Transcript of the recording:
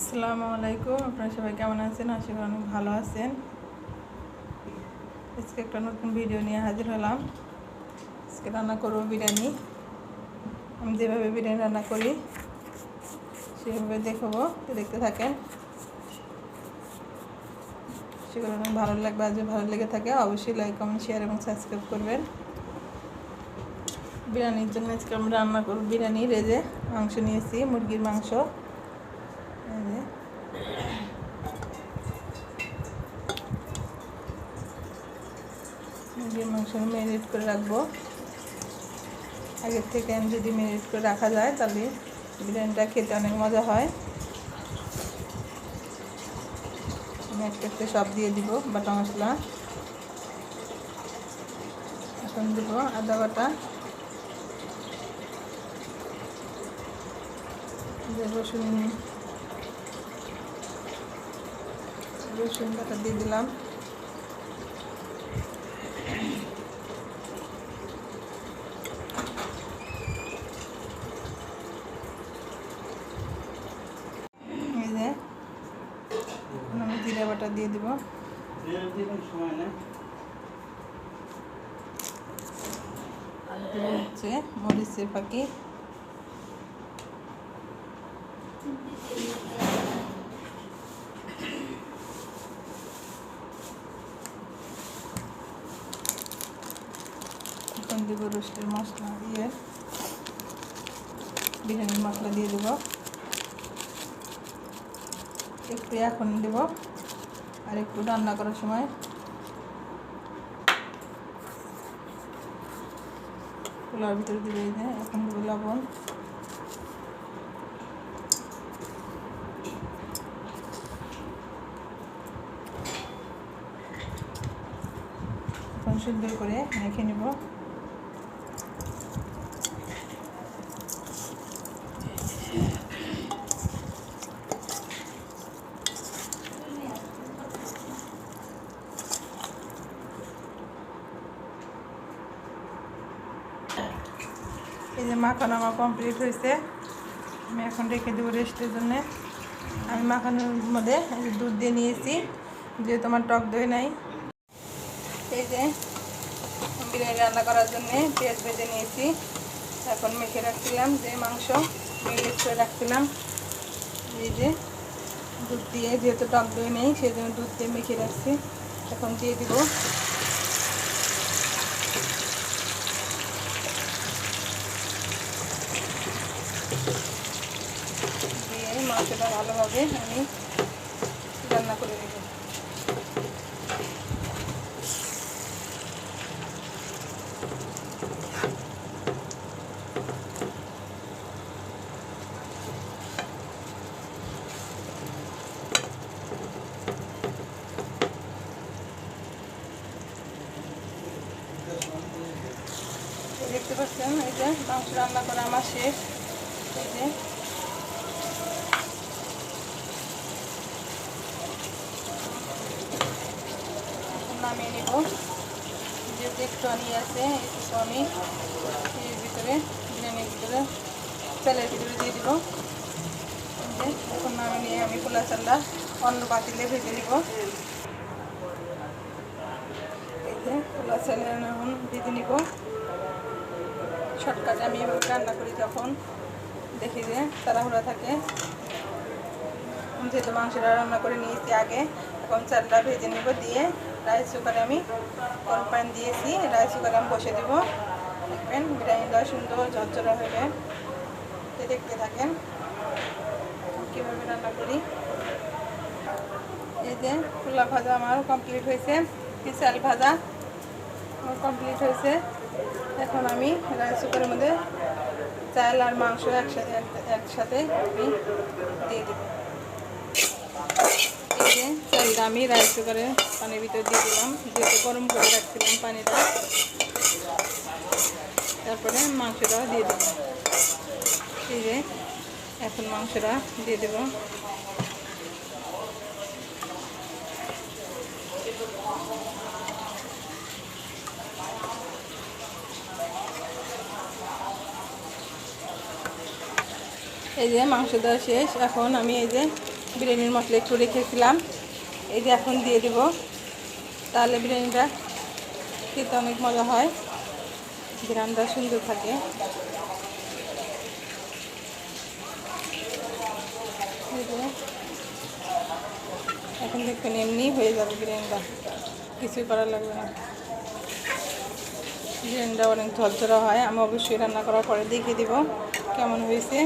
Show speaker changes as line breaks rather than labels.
আসসালামু আলাইকুম। আপনারা সবাই কেমন আছেন? আশা করি অনেক ভালো আছেন। আজকে একটা নতুন ভিডিও নিয়ে হাজির হলাম। আজকে রান্না করব বিরিয়ানি। আমি যেভাবে বিরিয়ানি রান্না করি, সেভাবে দেখাবো। তো দেখতে থাকেন। সেগুলো অনেক ভালো লাগবে। আজ ভালো লেগে থাকে, অবশ্যই লাইক কমেন্ট শেয়ার এবং সাবস্ক্রাইব করবেন। বিরিয়ানির জন্য আজকে আমি রান্না করব বিরিয়ানি রেজে মাংস নিয়েছি, মুরগির মাংস। যে। মাংস ম্যারিনেট করে রাখব। আগের থেকে যদি ম্যারিনেট করে রাখা যায়, তাহলে বিরিয়ানিটা খেতে অনেক মজা হয়। আমি একটা সব দিয়ে দিব, বাটা মশলা। এখন দিব আদা বাটা। রসুন রসুন বাটা দিয়ে দিলাম। আমি জিরা বাটা দিয়ে দিব। আর হচ্ছে মরিচের পাখি এখন দেবো রোস্টের মশলা দিয়ে বিরিয়ানির মশলা দিয়ে দেবো। একটু এখন দেব, আর একটু রান্না করার সময়। পোলার ভিতরে দিবে এই যে, এখন দেবো লবণ। সুন্দর করে মেখে নেব। এই যে মাখানো আমার কমপ্লিট হয়েছে। আমি এখন রেখে দেবো রেস্টের জন্যে। আমি মাখানোর মধ্যে দুধ দিয়ে নিয়েছি, যেহেতু আমার টক দই নাই। এই যে বিরিয়ানি রান্না করার জন্যে পেঁয়াজ ভেজে নিয়েছি। এখন মেখে রাখছিলাম যে মাংস মিলিট করে রাখছিলাম। এই যে দুধ দিয়ে, যেহেতু টক দই নেই, সেই জন্য দুধ দিয়ে মেখে রাখছি। এখন দিয়ে দিব দিয়ে ভালোভাবে আমি রান্না করে নেব। দেখতে পাচ্ছেন, এই যে মাংস রান্না করা আমার শেষ। এই যে নামিয়ে নেব। যে নিয়ে আছে একটু আমি এর ভিতরে বিরিয়ানির ভিতরে, তেলের ভিতরে দিয়ে দিব। এখন নামিয়ে নিয়ে আমি খোলা চাল্লা অন্য পাতিলে ভেজে নিব। এই যে খোলা চাল এখন ভেজে নিব। শর্টকাটে আমি এভাবে রান্না করি তখন দেখি যে তাড়াহুড়া থাকে। যেহেতু মাংসটা রান্না করে নিয়েছি আগে, এখন চালটা ভেজে নেব দিয়ে রাইস কুকারে আমি গরম পানি দিয়েছি। রাইস কুকারে আমি বসে দেবো। দেখবেন, বিরিয়ানিটা সুন্দর ঝরঝরা হবে। তো দেখতে থাকেন কীভাবে রান্না করি। এই যে খোলা ভাজা আমার কমপ্লিট হয়েছে। পিসাল ভাজা আমার কমপ্লিট হয়েছে। এখন আমি রাইস কুকারের মধ্যে চাল আর মাংস একসাথে একসাথে আমি দিয়ে দেবো। যে চালটা আমি রাইস কুকারে পানির ভিতরে দিয়ে দিলাম। যেহেতু গরম করে রাখছিলাম পানিটা। তারপরে মাংসটা দিয়ে দেবো যে, এখন মাংসটা দিয়ে দেবো। এই যে মাংস দেওয়া শেষ। এখন আমি এই যে বিরিয়ানির মশলা একটু রেখেছিলাম। এই যে এখন দিয়ে দেব। তাহলে বিরিয়ানিটা খেতে অনেক মজা হয়। গ্রামটা সুন্দর থাকে। এখন দেখবেন এমনি হয়ে যাবে বিরিয়ানিটা। কিছুই করার লাগবে না। বিরিয়ানিটা অনেক ঝরঝরা হয়। আমি অবশ্যই রান্না করার পরে দেখিয়ে দিব কেমন হয়েছে।